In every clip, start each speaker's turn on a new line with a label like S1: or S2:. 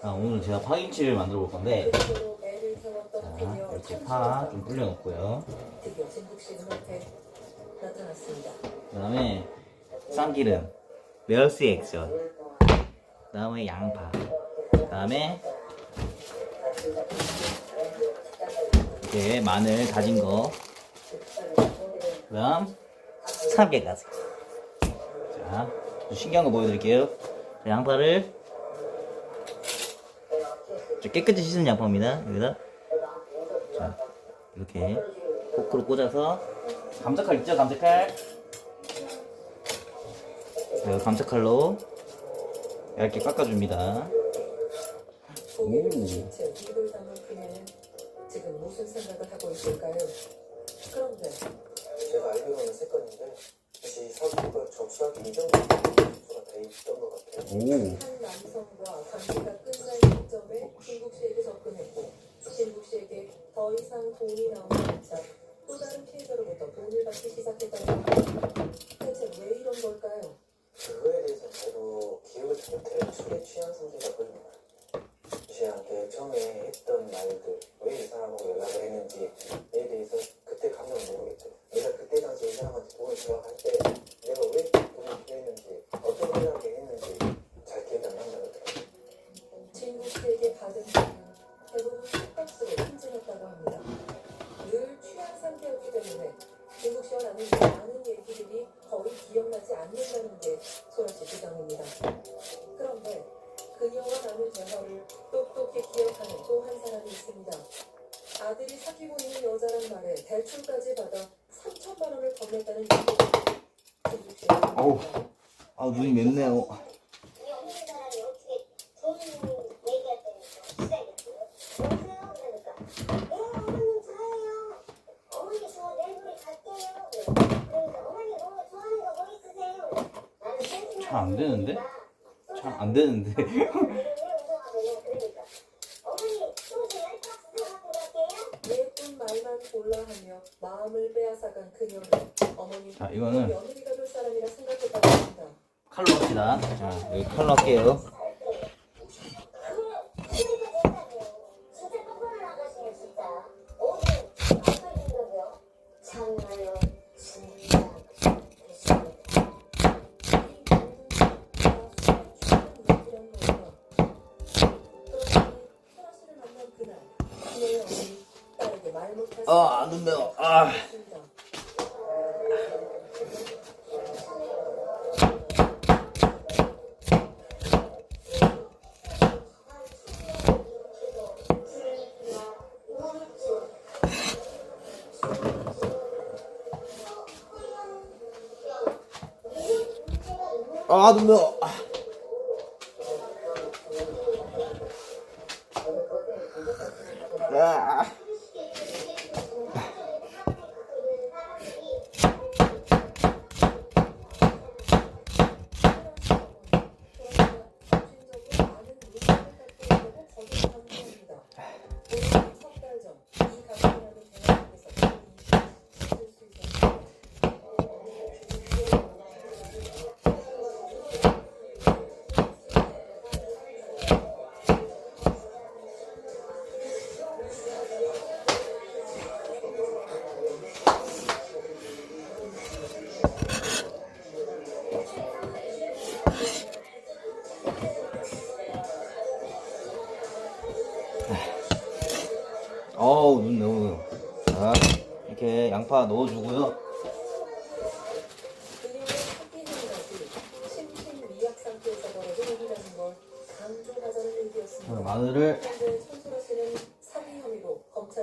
S1: 아, 오늘 제가 파김치를 만들어 볼 건데 자, 이렇게 파좀
S2: 눈앞에 나타났습니다.
S1: 그 다음에 쌈기름, 멸스 액션, 그 다음에 양파, 그 다음에 이렇게 마늘 다진 거, 그 다음 참깨까지. 자, 좀 신기한 거 보여드릴게요. 자, 양파를 좀 깨끗이 씻은 양파입니다. 여기다 자, 이렇게 포크로 꽂아서 감자칼 있죠? 감자칼. 네, 감자칼로 얇게 깎아줍니다. 오.
S2: 채 입을 담은 그녀는 지금 무슨 생각을 하고 있을까요? 그런데
S3: 제가 알기로는 세 건인데 혹시 사고가 접수하기 이전 접수가 돼 있던 것 같아요.
S1: 오,
S2: 한 남성과 관계가 끝난 시점에 진국 씨에게 접근했고 진국 씨에게 더 이상 나오지 않자 또 다른 피해자로부터 돈을 받기 시작했다는 것. 대체 왜 이런 걸까요?
S3: 그거에 대해서 저도 기억을 잘 못해요. 술에 취한 상태가 보입니다. 씨한테 처음에 했던 말들, 왜 이 사람하고 연락을 했는지에 대해서 그때 감정을 모르겠어요. 내가 그때 당시에 이 사람한테 돈을 들어갈 때 내가 왜 돈을 필요했는지, 어떤 생각을 했는지 잘 기억이 안 난다고 하더라고요.
S2: 진국 씨에게 받은 돈은 대부분 술값으로 인증했다고 합니다. 늘 취한 상태였기 씨와 나눈 많은 얘기들이 거의 기억나지 않는다는 게 소라 씨 주장입니다. 그런데 그녀와 나눈 대화를 똑똑히 기억하는 또 한 사람이 있습니다. 아들이 사귀고 있는 여자란 말에 대출까지 받아 3천만 원을 건넸다는 씨가
S1: 어우. 아 눈이 맵네요.
S4: 이 없는 사람이 어떻게 돈 얘기할 때는 시작이었어요. 여보세요? 그러니까 예 어머님 저예요. 어머니 저 내일 갈게요. 그러니까 어머니 뭐 좋아하는 거 뭐 있으세요? 나는 펜싱
S1: 잘안 되는데? 잘 안 되는데.
S4: 어머니 소주 열박스 사갖고 갈게요.
S2: 예쁜 말만 골라하며 마음을 빼앗아간 그녀는 어머니
S1: 자, 이거는
S2: 며느리가 될 사람이라 생각했다고 합니다.
S1: 칼로 합시다. 자, 여기 칼로 할게요.
S4: 아,
S1: 눈매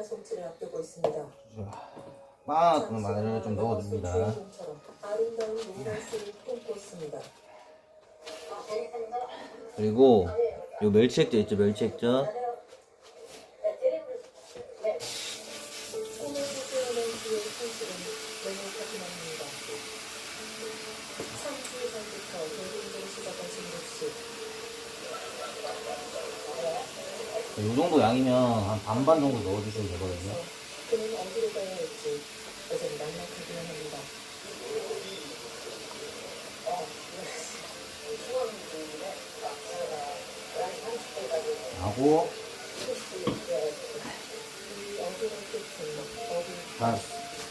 S2: 송치를 앞두고 있습니다.
S1: 막 마늘을 좀 넣어줍니다. 그리고 요 멸치액젓 있죠, 멸치액젓.
S2: 씨.
S1: 요 정도 양이면 한 반반 정도 넣어주시면 되거든요.
S2: 그는 어디로 가야 할지 여전히 막막하기만 합니다.
S1: 하고 아,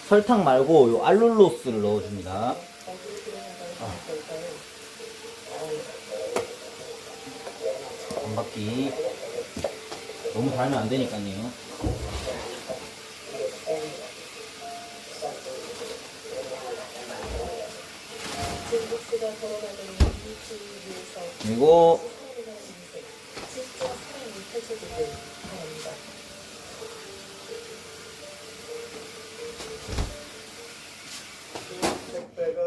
S1: 설탕 말고 요 알룰로스를 넣어줍니다. 한 바퀴 너무 달면 안 되니까요. 그리고.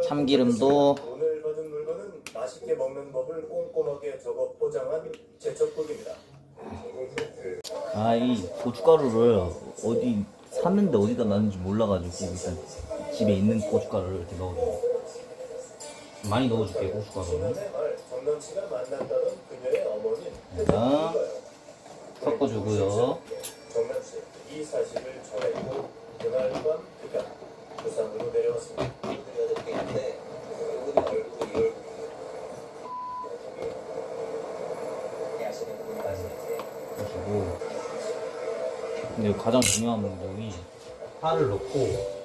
S1: 참기름도
S3: 오늘 받은 물건은 맛있게 먹는 법을 꼼꼼하게 적어 포장한 제첩국입니다.
S1: 아 이 고춧가루를 어디 샀는데 어디다 놨는지 몰라가지고 일단 집에 있는 고춧가루를 이렇게 넣어줘. 많이 넣어줄게 고춧가루는. 자, 섞어주고요.
S3: 정남 씨, 이 사실을 전했고 그날 밤 그가 부산으로 내려왔습니다.
S1: 그리고 근데 가장 중요한 부분이 파를 넣고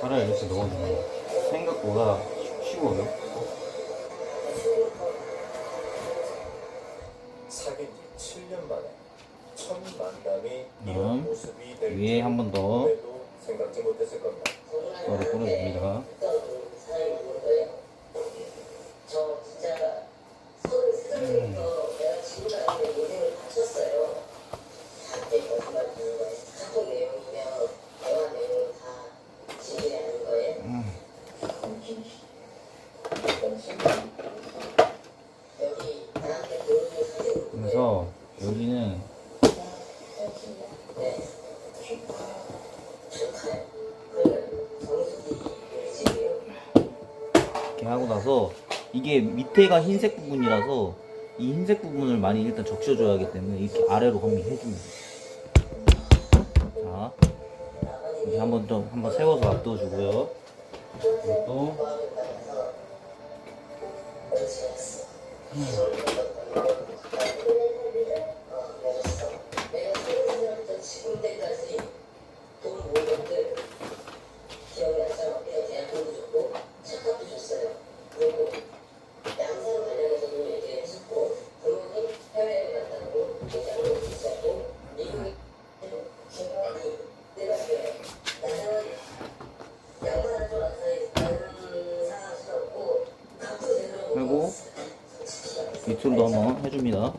S1: 파를 이렇게 넣어주면 생각보다 쉬워요.
S3: 사귄 지 7년 만에 첫 만남이
S1: 음.
S3: 이런 모습이 될
S1: 위에 한 번 더.
S3: 꿈에도 생각지 못했을 겁니다.
S1: 이거를 뿌려줍니다. 그래서 여기는. 이렇게 하고 나서 이게 밑에가 흰색 부분이라서 이 흰색 부분을 많이 일단 적셔줘야 하기 때문에 이렇게 아래로 한번 해줍니다. 자, 이렇게 한번 좀 한번 세워서 놔둬주고요. 이것도
S4: 내가
S1: 밑으로도 한번 해줍니다.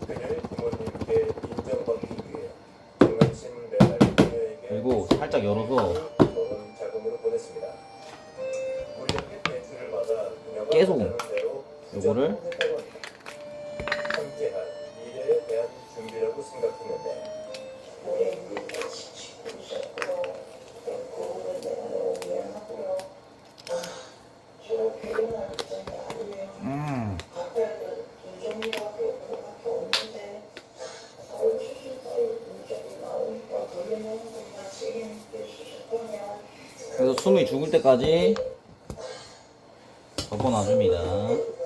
S1: 그리고 살짝 열어서 숨이 죽을 때까지 덮어놔줍니다.